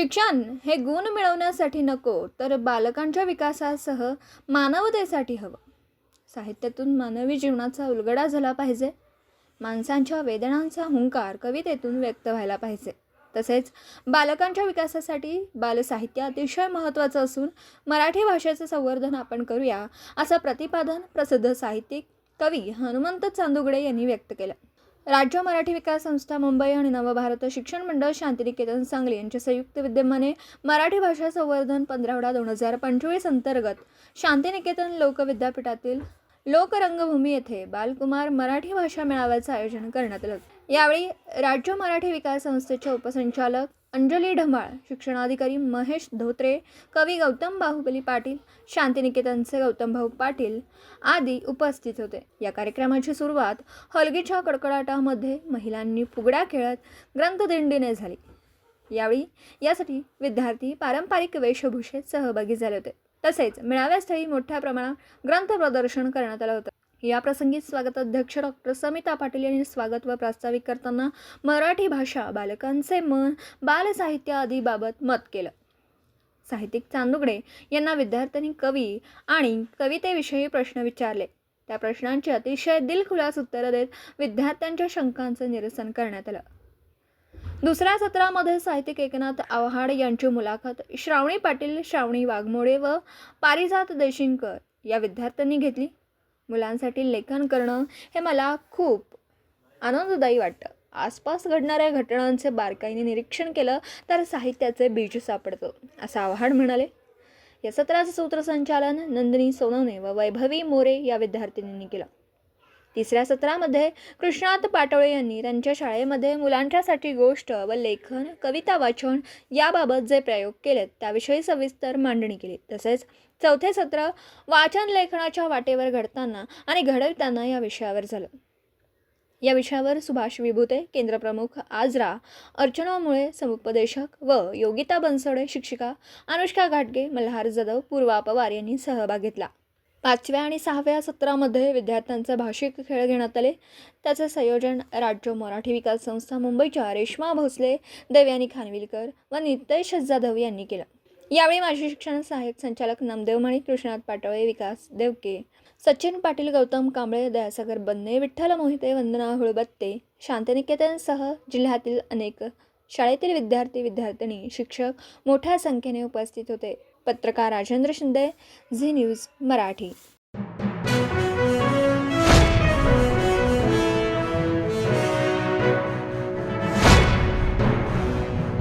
शिक्षण हे गुण मिळवण्यासाठी नको तर बालकांच्या विकासासह मानवतेसाठी हवं. साहित्यातून मानवी जीवनाचा उलगडा झाला पाहिजे. माणसांच्या वेदनांचा हुंकार कवितेतून व्यक्त व्हायला पाहिजे. तसेच बालकांच्या विकासासाठी बालसाहित्य अतिशय महत्त्वाचं असून मराठी भाषेचं संवर्धन आपण करूया असं प्रतिपादन प्रसिद्ध साहित्यिक कवी हनुमंत चांदुगडे यांनी व्यक्त केलं. राज्य मराठी विकास संस्था मुंबई आणि नवभारत शिक्षण मंडळ शांतिनिकेतन सांगली यांच्या संयुक्त विद्यमाने मराठी भाषा संवर्धन पंधरावडा दोन हजार पंचवीस अंतर्गत शांतिनिकेतन लोकविद्यापीठातील लोकरंगभूमी येथे बालकुमार मराठी भाषा मेळाव्याचं आयोजन करण्यात आलं. यावेळी राज्य मराठी विकास संस्थेचे उपसंचालक अंजली ढमाळ शिक्षणाधिकारी महेश धोत्रे कवी गौतम बाहुबली पाटील शांतिनिकेतनचे गौतम भाऊ पाटील आदी उपस्थित होते. या कार्यक्रमाची सुरुवात हलगीच्या कडकडाटामध्ये महिलांनी फुगड्या खेळत ग्रंथदिंडीने झाली. यावेळी यासाठी विद्यार्थी पारंपरिक वेशभूषेत सहभागी झाले होते. तसेच मेळाव्यास्थळी मोठ्या प्रमाणात ग्रंथ प्रदर्शन करण्यात आलं होतं. या प्रसंगी स्वागताध्यक्ष डॉक्टर समिता पाटील यांनी स्वागत व प्रास्ताविक करताना मराठी भाषा बालकांचे मन बालसाहित्य आदीबाबत मत केलं. साहित्यिक चांदुगडे यांना विद्यार्थ्यांनी कवी आणि कवितेविषयी प्रश्न विचारले. त्या प्रश्नांची अतिशय दिलखुलास उत्तरं देत विद्यार्थ्यांच्या शंकांचं निरसन करण्यात आलं. दुसऱ्या सत्रामध्ये साहित्यिक एकनाथ आव्हाड यांची मुलाखत श्रावणी पाटील श्रावणी वाघमोडे व पारिजात देशिंकर या विद्यार्थ्यांनी घेतली. मुलांसाठी लेखन करणं हे मला खूप आनंददायी वाटतं. आसपास घडणाऱ्या घटनांचे बारकाईने निरीक्षण केलं तर साहित्याचे बीज सापडतं असं आव्हाड म्हणाले. या सत्राचं सूत्रसंचालन नंदिनी सोनवणे व वैभवी मोरे या विद्यार्थिनींनी केलं. तिसऱ्या सत्रामध्ये कृष्णात पाटोळे यांनी त्यांच्या शाळेमध्ये मुलांच्यासाठी गोष्ट व लेखन कविता वाचन याबाबत जे प्रयोग केलेत त्याविषयी सविस्तर मांडणी केली. तसेच चौथे सत्र वाचन लेखनाच्या वाटेवर घडताना आणि घडवताना या विषयावर झालं. या विषयावर सुभाष विभूते केंद्रप्रमुख आजरा अर्चना मुळे समुपदेशक व योगिता बनसोडे शिक्षिका अनुष्का घाटगे मल्हार जाधव पूर्वा पवार यांनी सहभाग घेतला. पाचव्या आणि सहाव्या सत्रामध्ये विद्यार्थ्यांचे भाषिक खेळ घेण्यात आले. त्याचे संयोजन राज्य मराठी विकास संस्था मुंबईच्या रेश्मा भोसले देवयानी खानविलकर व नितेश जाधव यांनी केलं. यावेळी माजी शिक्षण सहाय्यक संचालक नामदेव मणी कृष्णात पाटोळे विकास देवके सचिन पाटील गौतम कांबळे दयासागर बन्ने विठ्ठल मोहिते वंदना होळबत्ते शांतिनिकेतनसह जिल्ह्यातील अनेक शाळेतील विद्यार्थी विद्यार्थिनी शिक्षक मोठ्या संख्येने उपस्थित होते. पत्रकार राजेंद्र शिंदे झी न्यूज मराठी.